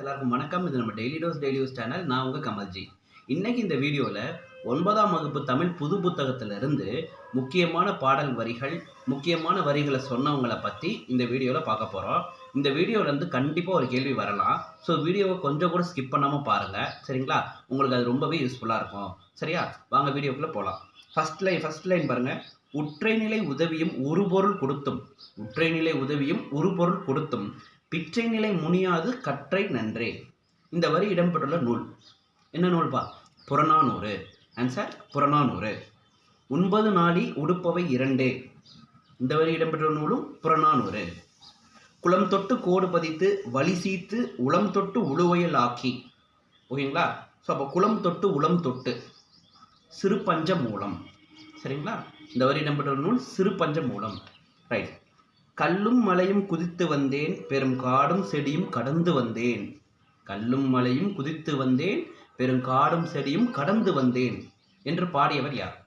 எல்லாருக்கும் வணக்கம். இது நம்ம daily dose daily use channel நான் உங்கள் கமல்ஜி. இன்னைக்கு இந்த வீடியோவில் ஒன்பதாம் வகுப்பு தமிழ் புது புத்தகத்திலிருந்து முக்கியமான பாடல் வரிகள் முக்கியமான வரிகளை சொன்னவங்களை பற்றி இந்த வீடியோவில் பார்க்க போகிறோம் இந்த வீடியோலேருந்து கண்டிப்பாக ஒரு கேள்வி வரலாம். ஸோ வீடியோவை கொஞ்சம் கூட ஸ்கிப் பண்ணாமல் பாருங்கள் சரிங்களா? உங்களுக்கு அது ரொம்பவே யூஸ்ஃபுல்லாக இருக்கும். சரியா? வாங்க வீடியோக்குள்ளே போகலாம் ஃபர்ஸ்ட் லைன் ஃபர்ஸ்ட் லைன் பாருங்கள் உற்றை நிலை உதவியும் ஒரு பொருள் கொடுத்தும். உற்றை நிலை உதவியும் ஒரு பொருள் கொடுத்தும். பிற்றை நிலை முனியாது கற்றை நன்றே. இந்த வரி இடம்பெற்றுள்ள நூல். என்ன நூல்பா? புறநானூறு. ஆன்சர் புறநானூறு. ஒன்பது நாளி உடுப்பவை இரண்டே. இந்த வரி இடம்பெற்றுள்ள நூலும் புறநானூறு. குளம் தொட்டு கோடு பதித்து வலி சீத்து உளம் தொட்டு உழுவையல் ஆக்கி. ஓகேங்களா? ஸோ அப்போ குளம் தொட்டு உளம் தொட்டு. சிறு பஞ்ச மூலம். சரிங்களா? இந்த வரி இடம்பெற்ற நூல் சிறு பஞ்ச மூலம். ரைட் கல்லும் மலையும் குதித்து வந்தேன் பெரும் காடும் செடியும் கடந்து வந்தேன். கல்லும் மலையும் குதித்து வந்தேன் பெரும் காடும் செடியும் கடந்து வந்தேன் என்று பாடியவர் யார்?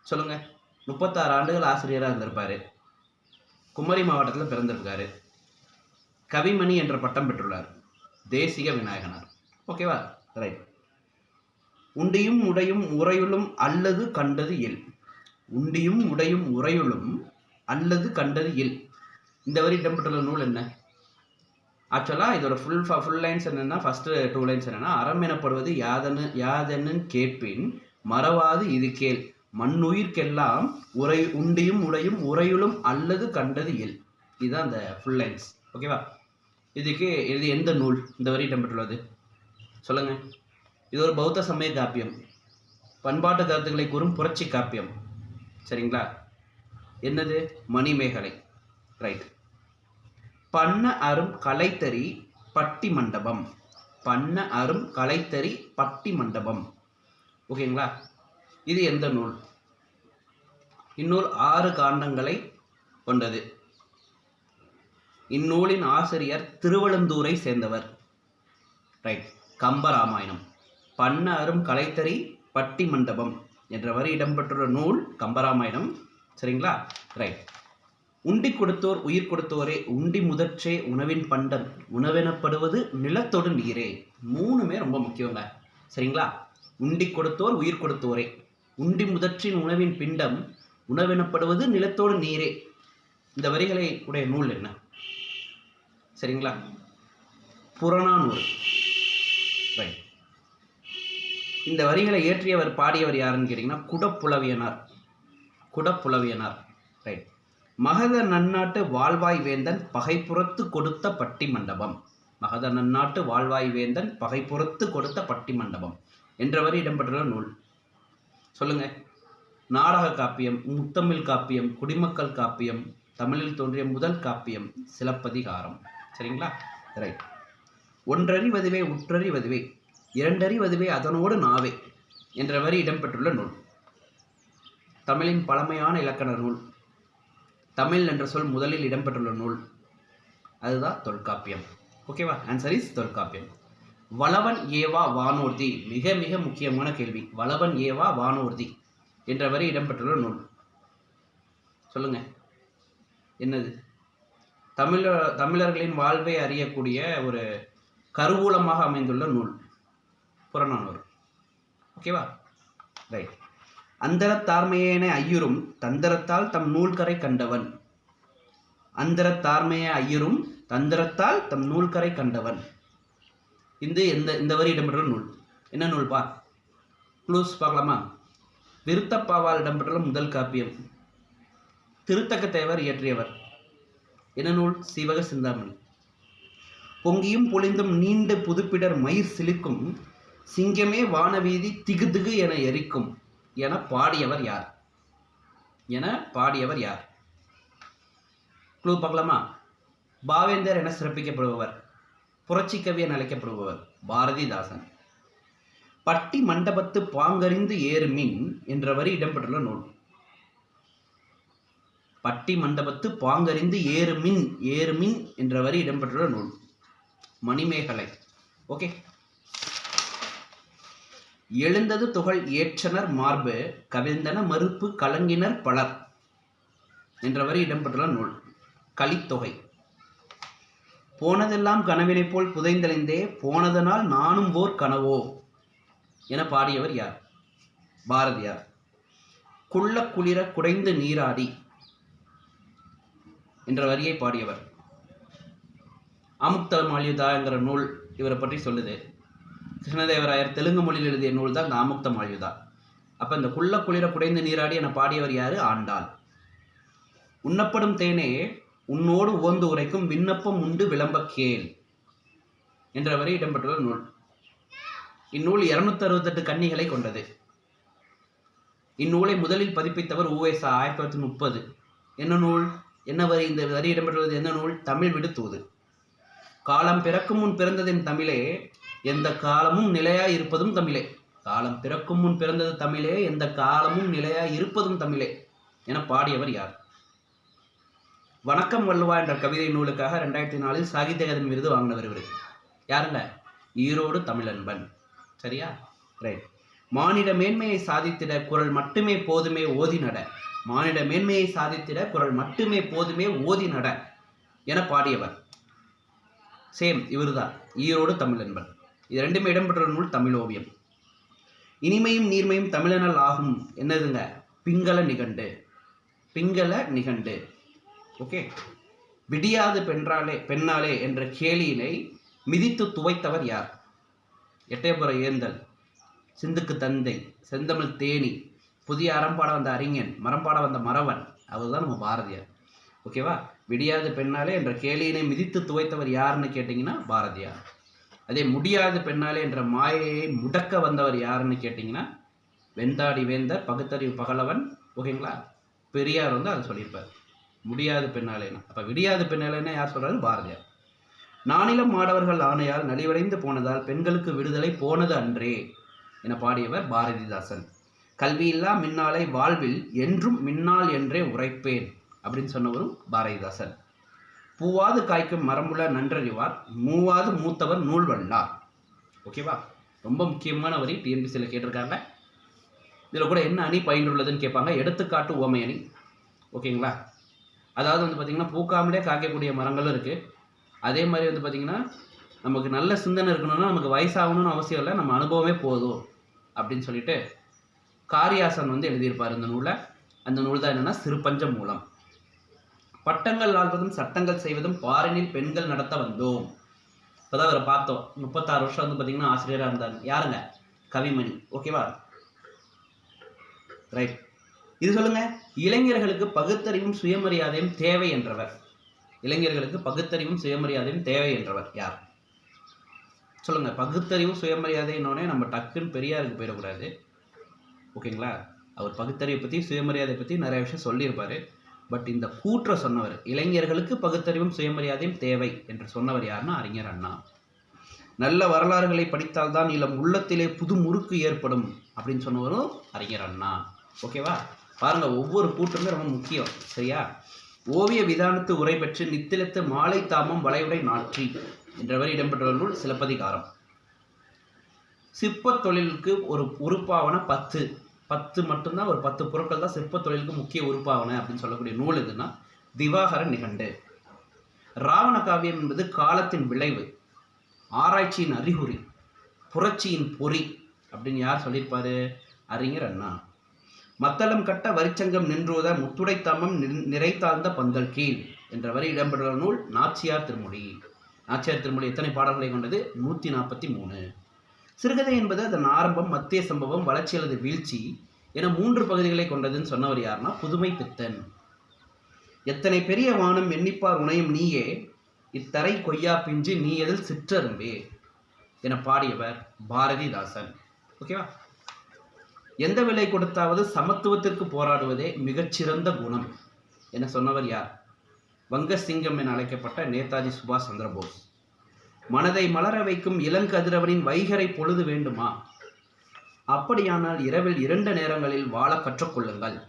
சொல்லுங்க. முப்பத்தாறு ஆண்டுகள் ஆசிரியராக இருந்திருப்பார். குமரி மாவட்டத்தில் பிறந்திருக்காரு. கவிமணி என்ற பட்டம் பெற்றுள்ளார். தேசிக விநாயகனார். ஓகேவா? ரைட் உண்டியும் உடையும் உறையுளும் அல்லது கண்டது எல் உண்டியும் உடையும் உறையுளும் அல்லது கண்டது இல். இந்த வரி இடம்பெற்றுள்ள நூல் என்ன? ஆக்சுவலாக இதோட ஃபுல் ஃபுல் லைன்ஸ் என்னென்னா ஃபஸ்ட்டு டூ லைன்ஸ் என்னென்னா அறம் எனப்படுவது யாதனு யாதென்னு கேட்பின் மறவாது இது கேள். மண்ணுயிர்க்கெல்லாம் உரை உண்டியும் உடையும் உறையுளும் அல்லது கண்டது இல். இதுதான் அந்த ஃபுல் லைன்ஸ் ஓகேவா இதுக்கு இது எந்த நூல்? இந்த வரி இடம்பெற்றுள்ளது. சொல்லுங்கள் இது ஒரு பௌத்த சமய காப்பியம். பண்பாட்டு கருத்துக்களை கூறும் புரட்சி காப்பியம். சரிங்களா? என்னது? மணிமேகலை. ரைட் பண்ண அரும் கலைத்தறி பட்டி மண்டபம். பண்ண அரும் கலைத்தறி பட்டி மண்டபம். ஓகேங்களா இது எந்த நூல்? இந்நூல் ஆறு காண்டங்களை கொண்டது. இந்நூலின் ஆசிரியர் திருவழுந்தூரை சேர்ந்தவர். ரைட் கம்பராமாயணம். பண்ண அரும் கலைத்தறி பட்டி மண்டபம் என்ற வரி இடம்பெற்றுள்ள நூல் கம்பராமாயணம். சரிங்களா? ரைட் உண்டி கொடுத்தோர் உயிர் கொடுத்தோரே உண்டி முதற்றே உணவின் பண்டம். உணவெனப்படுவது நிலத்தோடு நீரே. மூணுமே ரொம்ப முக்கியங்க. சரிங்களா? உண்டி கொடுத்தோர் உயிர் கொடுத்தோரே. உண்டி முதற்றின் உணவின் பிண்டம் உணவெனப்படுவது நிலத்தோடு நீரே. இந்த வரிகளை உடைய நூல் என்ன? சரிங்களா? புறநானூறு. ரைட் இந்த வரிகளை இயற்றியவர் பாடியவர் யாருன்னு கேட்டிங்கன்னா குடப்புலவியனார். குடப்புலவியனார். ரைட் மகத நன்னாட்டு வாழ்வாய் வேந்தன் பகைப்புறத்து கொடுத்த பட்டி மண்டபம். மகத நன்னாட்டு வாழ்வாய் வேந்தன் பகைப்புறத்து கொடுத்த பட்டி மண்டபம். என்றவரை இடம்பெற்றுள்ள நூல். சொல்லுங்க. நாடக காப்பியம் முத்தமிழ் காப்பியம் குடிமக்கள் காப்பியம் தமிழில் தோன்றிய முதல் காப்பியம் சிலப்பதிகாரம். சரிங்களா? ரைட் ஒன்றறிவதுவே உற்றறிவதுவே இரண்டறிவதுவே அதனோடு நாவே என்ற வரி இடம்பெற்றுள்ள நூல். தமிழின் பழமையான இலக்கண நூல். தமிழ் என்ற சொல் முதலில் இடம்பெற்றுள்ள நூல். அதுதான் தொல்காப்பியம். ஓகேவா ஆன்சர் இஸ் தொல்காப்பியம். வளவன் ஏவா வானூர்தி? மிக மிக முக்கியமான கேள்வி. வளவன் ஏவா வானூர்தி? என்ற வரை இடம்பெற்றுள்ள நூல். சொல்லுங்க. என்னது? தமிழ தமிழர்களின் வாழ்வை அறியக்கூடிய ஒரு கருவூலமாக அமைந்துள்ள நூல். புறநானூறு. ஓகேவா ரைட் அந்தரத்தார்மையேன ஐயரும் தந்திரத்தால் தம் நூல்கரை கண்டவன். அந்தரத்தார்மைய ஐயரும் தந்திரத்தால் தம் நூல்கரை கண்டவன். இந்த எந்த இந்த வரி இடம்பெற்ற நூல். என்ன நூல்பா க்ளூஸ் பார்க்கலாமா? விருத்தப்பாவால் இடம்பெற்ற முதல் காப்பியம். திருத்தக்க தேவர் இயற்றியவர். என்ன நூல்? சிவக சிந்தாமணி. பொங்கியும் பொழிந்தும் நீண்ட புதுப்பிடர் மயிர் சிலிக்கும் சிங்கமே வானவீதி திகு திகு என எரிக்கும். என பாடியவர் யார்? என பாடியவர் யார்? குழு பார்க்கலாமா? பாவேந்தர் என சிறப்பிக்கப்படுபவர். புரட்சி கவி என அழைக்கப்படுபவர். பாரதிதாசன். பட்டி மண்டபத்து பாங்கறிந்து ஏறுமின் என்ற வரி இடம்பெற்றுள்ள நூல். பட்டி மண்டபத்து பாங்கறிந்து ஏறு ஏறுமின் ஏறுமின் என்ற வரி இடம்பெற்றுள்ள நூல். மணிமேகலை. ஓகே எழுந்தது துகள் ஏற்றனர் மார்பு கவிழ்ந்தன மறுப்பு கலங்கினர் பலர் என்ற வரி இடம்பெற்றுள்ள நூல். கலித்தொகை போனதெல்லாம் கனவினைப் போல் புதைந்தெளிந்தே போனதனால் நானும் ஓர் கனவோ என பாடியவர் யார்? பாரதியார். குள்ள குளிர குடைந்து நீராடி என்ற வரியை பாடியவர். ஆமுக்த மால்யுதாங்கிற நூல் இவரை பற்றி சொல்லுது. கிருஷ்ணதேவராயர் தெலுங்கு மொழியில் எழுதிய நூல் தான் இந்த ஆமுக்த அப்போ இந்த குள்ள குளிர குடைந்து நீராடி என பாடியவர் யாரு? ஆண்டாள். உண்ணப்படும் தேனே உன்னோடு உவந்து உரைக்கும் விண்ணப்பம் உண்டு விளம்ப கேள் என்ற வரி இடம்பெற்றுள்ள நூல். இந்நூல் இருநூத்தி அறுபத்தெட்டு கன்னிகளை கொண்டது. இந்நூலை முதலில் பதிப்பித்தவர் உவேசா ஆயிரத்தி தொள்ளாயிரத்தி முப்பது. என்ன நூல்? என்ன வரி இந்த வரி இடம்பெற்றுள்ளது? என்ன நூல்? தமிழ் விடுத்தூது. காலம் பிறக்கும் முன் பிறந்ததின் தமிழே எந்த காலமும் நிலையாய் இருப்பதும் தமிழே. காலம் பிறக்கும் முன் பிறந்தது தமிழே எந்த காலமும் நிலையாய் இருப்பதும் தமிழே என பாடியவர் யார்? வணக்கம் வள்ளுவா என்ற கவிதை நூலுக்காக ரெண்டாயிரத்தி நாலில் சாகித்ய அகாதமி விருது வாங்கினவர் இவர். யாருங்க? ஈரோடு தமிழன்பன். சரியா? ரைட் மானிட மேன்மையை சாதித்திட குரல் மட்டுமே போதுமே ஓதி நட. மானிட மேன்மையை சாதித்திட குரல் மட்டுமே போதுமே ஓதி நட என பாடியவர். சேம் இவர்தான். ஈரோடு தமிழன்பன். இது ரெண்டுமே இடம்பெற்ற நூல் தமிழ் ஓவியம். இனிமையும் நீர்மையும் தமிழனல் ஆகும் என்னதுங்க? பிங்கள நிகண்டு. பிங்கள நிகண்டு. ஓகே? விடியாது பெண்றாலே பெண்ணாலே என்ற கேலியினை மிதித்து துவைத்தவர் யார்? எட்டயபுர ஏந்தல் சிந்துக்கு தந்தை செந்தமிழ் தேனி புதிய அறம்பாட வந்த அறிஞன் மரம்பாட வந்த மறவன் அவர்தான் நம்ம பாரதியார். ஓகேவா? விடியாது பெண்ணாலே என்ற கேலியினை மிதித்து துவைத்தவர் யாருன்னு கேட்டிங்கன்னா பாரதியார். அதே முடியாது பெண்ணாலே என்ற மாயையை முடக்க வந்தவர் யாருன்னு கேட்டிங்கன்னா வெந்தாடி வேந்தர் பகுத்தறிவு பகலவன் ஓகேங்களா? பெரியார் வந்து அதை சொல்லியிருப்பார். முடியாது பெண்ணாலேனா. அப்போ விடியாது பெண்ணாலேனா யார் சொல்கிறாரு பாரதியார். நானிலம் மாடவர்கள் ஆணையால் நலிவடைந்து போனதால் பெண்களுக்கு விடுதலை போனது அன்றே என பாடியவர் பாரதிதாசன். கல்வியில்லா மின்னாலை வாழ்வில் என்றும் மின்னால் என்றே உரைப்பேன் அப்படின்னு சொன்னவரும் பாரதிதாசன். பூவாது காய்க்கும் மரமுள்ள நன்றறிவார் மூவாது மூத்தவர் நூல் வல்லார் ஓகேவா ரொம்ப முக்கியமான வரி டிஎன்பிசியில் கேட்டிருக்காங்க இதில் கூட என்ன அணி பயின்றுள்ளதுன்னு கேட்பாங்க. எடுத்துக்காட்டு ஓமை அணி. ஓகேங்களா அதாவது வந்து பார்த்திங்கன்னா பூக்காமலே காய்க்கக்கூடிய மரங்களும் இருக்குது அதே மாதிரி வந்து பார்த்திங்கன்னா நமக்கு நல்ல சிந்தனை இருக்கணும்னா நமக்கு வயசாகணும்னு அவசியம் இல்லை. நம்ம அனுபவமே போதும். அப்படின்னு சொல்லிட்டு காரியாசன் வந்து எழுதியிருப்பார் இந்த நூலை அந்த நூல் தான் என்னென்னா சிறுபஞ்ச மூலம். பட்டங்கள் ஆள்வதும் சட்டங்கள் செய்வதும் பாரினில் பெண்கள் நடத்த வந்தோம். இப்போதான் அவரை பார்த்தோம். முப்பத்தாறு வருஷம் வந்து பார்த்தீங்கன்னா ஆசிரியராக இருந்தாங்க யாருங்க? கவிமணி. ஓகேவா? ரைட் இது சொல்லுங்க. இளைஞர்களுக்கு பகுத்தறிவும் சுயமரியாதையும் தேவை என்றவர். இளைஞர்களுக்கு பகுத்தறிவும் சுயமரியாதையும் தேவை என்றவர் யார்? சொல்லுங்க. பகுத்தறிவு சுயமரியாதைன்னொடனே நம்ம டக்குன்னு பெரியாருக்கு போயிடக்கூடாது. ஓகேங்களா? அவர் பகுத்தறிவை பற்றி சுயமரியாதை பற்றி நிறைய விஷயம் சொல்லியிருப்பாரு. பட் இந்த கூற்றை சொன்னவர் இளைஞர்களுக்கு பகுத்தறிவும் சுயமரியாதையும் தேவை என்று சொன்னவர் யாருன்னா அறிஞர் அண்ணா. நல்ல வரலாறுகளை படித்தால்தான் இளம் உள்ளத்திலே புது முறுக்கு ஏற்படும் அப்படின்னு சொன்னவரும் அறிஞர் அண்ணா. ஓகேவா பாருங்கள் ஒவ்வொரு கூட்டமே ரொம்ப முக்கியம் சரியா? ஓவிய விதானத்து உரை பெற்று நித்திலத்து மாலை தாமம் வளைவுடை நாற்றி என்றவர் இடம்பெற்ற நூல் சிலப்பதிகாரம். சிற்பத் தொழிலுக்கு ஒரு உறுப்பாவன பத்து. பத்து மட்டும்தான் ஒரு பத்து பொருட்கள் தான் சிற்பத் தொழிலுக்கு முக்கிய உறுப்பாவன அப்படின்னு சொல்லக்கூடிய நூல் எதுன்னா திவாகர நிகண்டு. ராவண காவியம் என்பது காலத்தின் விளைவு ஆராய்ச்சியின் அறிகுறி புரட்சியின் பொறி அப்படின்னு யார் சொல்லியிருப்பாரு? அறிஞர் அண்ணா. மத்தளம் கட்ட வரிச்சங்கம் நின்றுவத முத்துடை தமம் நிறைத்தாழ்ந்த பந்தல் கீழ் என்ற வரி இடம்பெற்ற நூல் நாச்சியார் திருமொழி. நாச்சியார் திருமொழி எத்தனை பாடல்களை கொண்டது? நூற்றி நாற்பத்தி மூணு. சிறுகதை என்பது அதன் ஆரம்பம் மத்திய சம்பவம் வளர்ச்சி அல்லது வீழ்ச்சி என மூன்று பகுதிகளை கொண்டதுன்னு சொன்னவர் யாருன்னா புதுமை பித்தன். எத்தனை பெரிய வானம் எண்ணிப்பார் உணையும் நீயே இத்தரை கொய்யா பிஞ்சு நீ எதில் சிற்றரும்பே என பாடியவர் பாரதிதாசன். ஓகேவா எந்த விலை கொடுத்தாவது சமத்துவத்திற்கு போராடுவதே மிகச்சிறந்த குணம் என சொன்னவர் யார்? வங்கசிங்கம் என அழைக்கப்பட்ட நேதாஜி சுபாஷ் சந்திரபோஸ். மனதை மலர வைக்கும் இளங்கதிரவனின் வைகரை பொழுது வேண்டுமா? அப்படியானால் இரவில் இரண்டு நேரங்களில் வாழ கற்றுக்கொள்ளுங்கள்.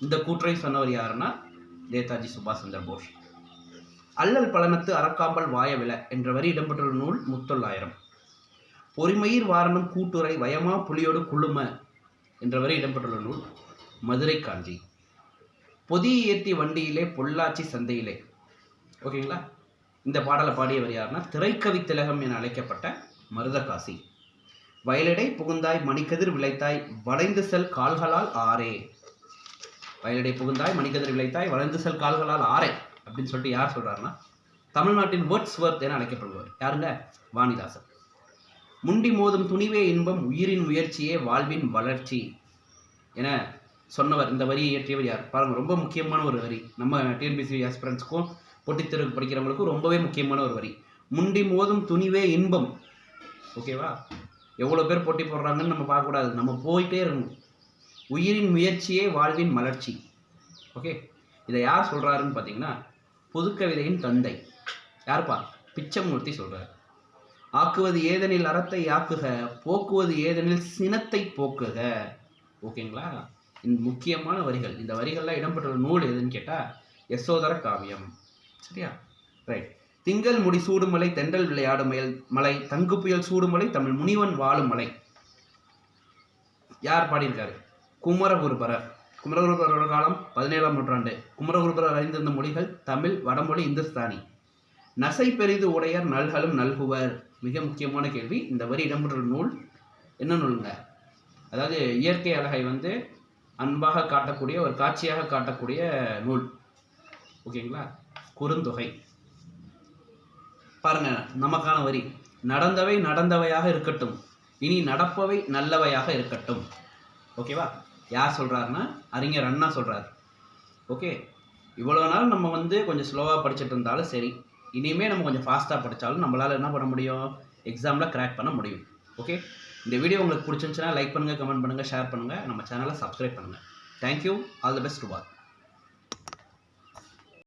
இந்த கூற்றை சொன்னவர் யாருன்னா நேதாஜி சுபாஷ் சந்திர போஸ். அல்லல் பலனத்து அறக்காம்பல் வாயவில என்ற வரி இடம்பெற்றுள்ள நூல் முத்தொள்ளாயிரம் பொறிமயிர் வாரணம் கூட்டுரை வயமா புலியோடு குழும என்றவரி இடம்பெற்றுள்ள நூல் மதுரை காஞ்சி. பொதி ஏத்தி வண்டியிலே பொள்ளாச்சி சந்தையிலே. ஓகேங்களா? இந்த பாடலை பாடியவர் யாருன்னா திரைக்கவி திலகம் என அழைக்கப்பட்ட மருதகாசி. வயலடை புகுந்தாய் மணிக்கதிர் விளைத்தாய் வளைந்து செல் கால்களால் ஆரே வயலடை புகுந்தாய் மணிக்கதிர் விளைத்தாய் வளைந்து செல் கால்களால் ஆரே அப்படின்னு சொல்லிட்டு யார் சொல்கிறாருன்னா தமிழ்நாட்டின் வேர்ட்ஸ் வர்த் என அழைக்கப்படுவார் யாருங்க? வாணிதாசன். முண்டி மோதும் துணிவே இன்பம் உயிரின் முயற்சியே வாழ்வின் வளர்ச்சி என சொன்னவர் இந்த வரியை இயற்றியவர் யார்? பாருங்கள் ரொம்ப முக்கியமான ஒரு வரி. நம்ம டிஎன்பிசி ஆஸ்பிரண்ட்ஸ்க்கும் போட்டித்தேர்வு படிக்கிறவங்களுக்கும் ரொம்பவே முக்கியமான ஒரு வரி. முண்டி மோதும் துணிவே இன்பம். ஓகேவா எவ்வளோ பேர் போட்டி போடுறாங்கன்னு நம்ம பார்க்கக்கூடாது. நம்ம போயிட்டே இருக்கணும். உயிரின் முயற்சியே வாழ்வின் மலர்ச்சி. ஓகே இதை யார் சொல்கிறாருன்னு பார்த்தீங்கன்னா புதுக்கவிதையின் தந்தை. யாருப்பா? பிச்சமூர்த்தி சொல்கிறார் ஆக்குவது ஏதெனில் அறத்தை ஆக்குக போக்குவது ஏதெனில் சினத்தை போக்குக. ஓகேங்களா இந்த முக்கியமான வரிகள். இந்த வரிகள்லாம் இடம்பெற்ற நூல் எதுன்னு கேட்டால் யசோதர காவியம். சரியா? ரைட் திங்கள் முடி சூடுமலை தென்றல் விளையாடும் மயல் மலை தங்கு புயல் சூடுமலை தமிழ் முனிவன் வாழும் மலை. யார் பாடியிருக்காரு? குமரகுருபரர். குமரகுருபரோட காலம் பதினேழாம் நூற்றாண்டு. குமரகுருபரர் அறிந்திருந்த மொழிகள் தமிழ் வடமொழி இந்துஸ்தானி. நசை பெரிது உடையர் நல்களும் நல்குவர். மிக முக்கியமான கேள்வி. இந்த வரி இடம்பெற்ற நூல் என்ன நூலுங்க? அதாவது இயற்கை அழகை வந்து அன்பாக காட்டக்கூடிய ஒரு காட்சியாக காட்டக்கூடிய நூல். ஓகேங்களா? குறுந்தொகை. பாருங்க நமக்கான வரி. நடந்தவை நடந்தவையாக இருக்கட்டும். இனி நடப்பவை நல்லவையாக இருக்கட்டும். ஓகேவா யார் சொல்கிறாருன்னா அறிஞர் அண்ணா சொல்கிறார் ஓகே இவ்வளோ நாள் நம்ம வந்து கொஞ்சம் ஸ்லோவாக படிச்சுட்டு இருந்தாலும் சரி இனிமேல் நம்ம கொஞ்சம் ஃபாஸ்ட்டாக படித்தாலும் நம்மளால் என்ன பண்ண முடியும்? எக்ஸாமில் கிராக் பண்ண முடியும். ஓகே இந்த வீடியோ உங்களுக்கு பிடிச்சிருந்துச்சுன்னா லைக் பண்ணுங்கள் கமெண்ட் பண்ணுங்கள் ஷேர் பண்ணுங்கள் நம்ம சேனலை சப்ஸ்கிரைப் பண்ணுங்கள் thank you all the best to ball